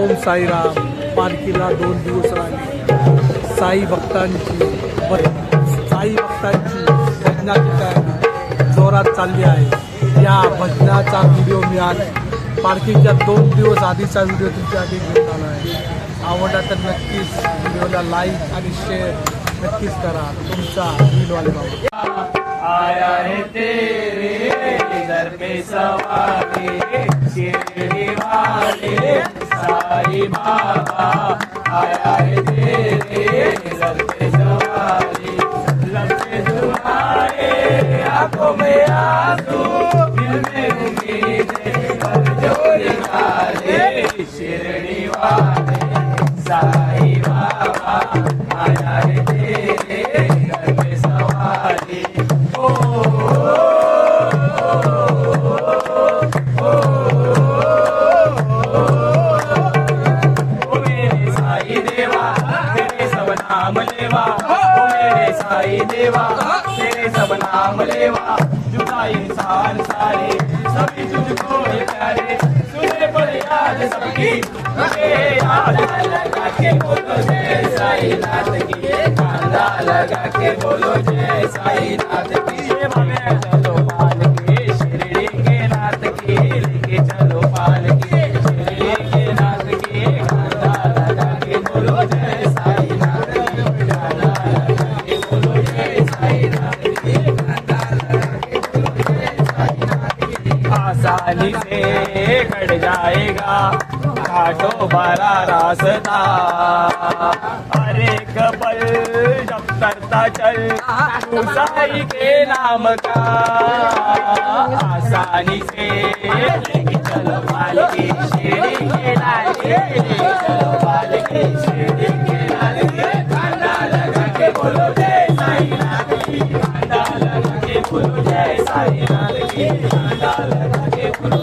ओम साईराम. पालखीला दोन दिवस राहिले. साई भक्तांची साई भक्तांची भजनाची तयारी. जोरात चालली आहे. या भजनाचा व्हिडिओ मी आज पालखीच्या दोन दिवस आधीचा व्हिडिओ तुमच्यासाठी घेऊन आला आहे. आवडला तर नक्कीच व्हिडिओला लाईक आणि शेअर नक्कीच करा. तुमचा रीलवाले बाबा. आया रे तेरे दर पे सवारी वाले। साई बाबा आया है तेरे दर सवारी लगे दुआए आंखों में आंसू दिल में उम्मीदें जोड़ी डाले शिरडी वाले साई बाबा आया है तेरे दर सवारी ओ लगा के बोलो जय. साई नाथ की जाएगा घाटो बारा रास्ता हर एक पल जब करता चल साई के नाम का आसानी से चलो पाल शेरी के चलो शेरी के खाना लगा के बोलो जय साई नाथ की खाना लगा के बोलो जय साई नाथ की खाना लगा के बोलो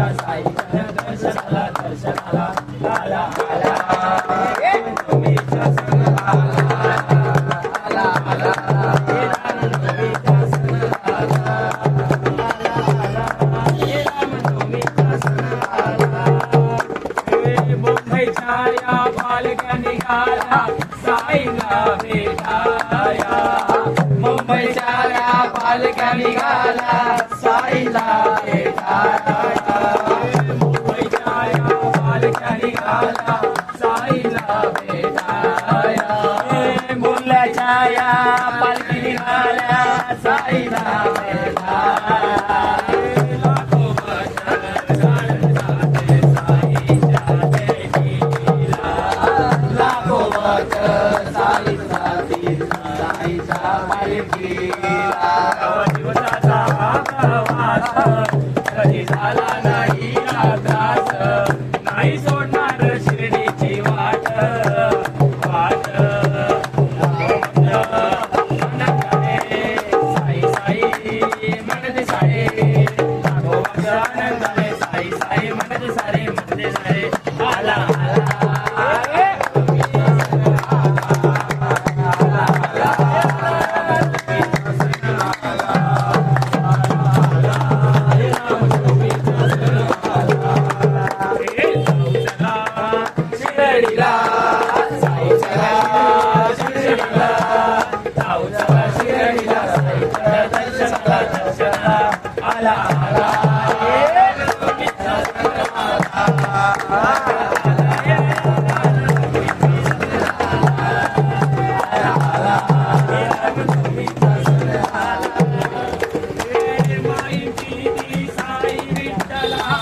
पालख्या साईला मुंबईच्या पालख्या निघाल्या साईला भेटाया हे या पालखी निघाल्या साईला शिर्डीला साई चला शिर्डीला जाऊ चला शिर्डीला साईच्या दर्शनाला दर्शनाला आला आला. माईची ती साई विठ्ठला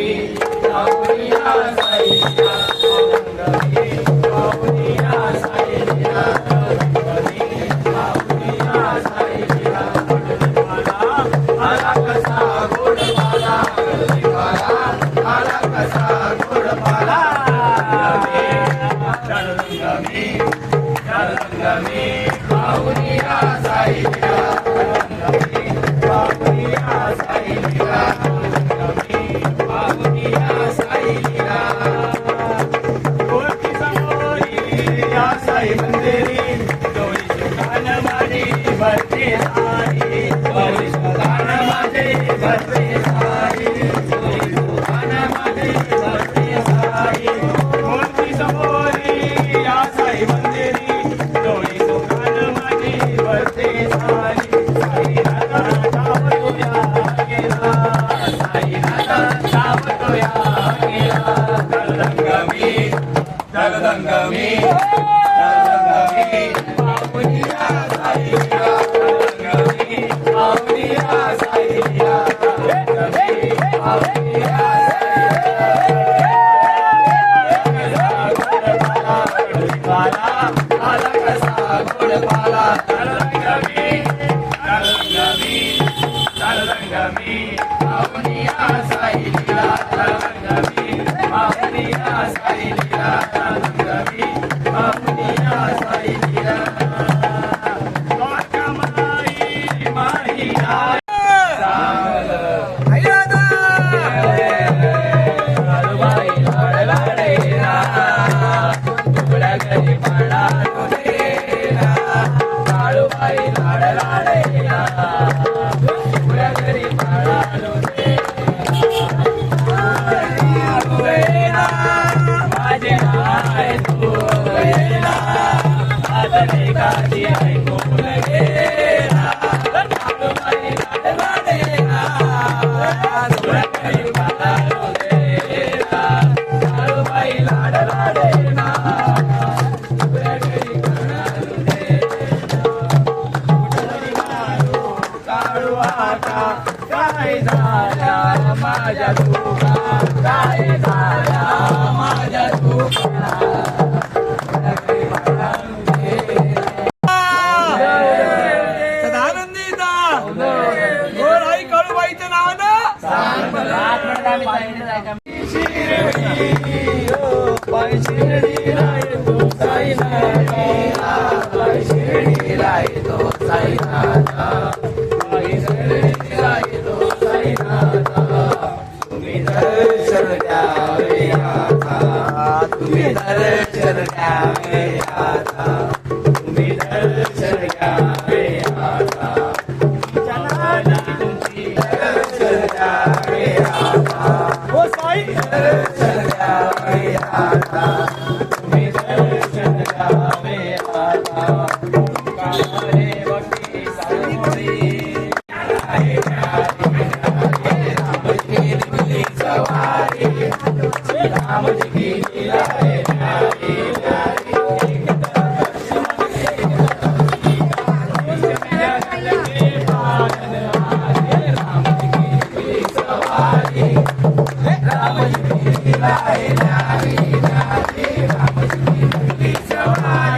Unity. Thank you. माझ्या चुका काय झाल्या लीला सवारी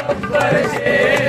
बब्बर शेर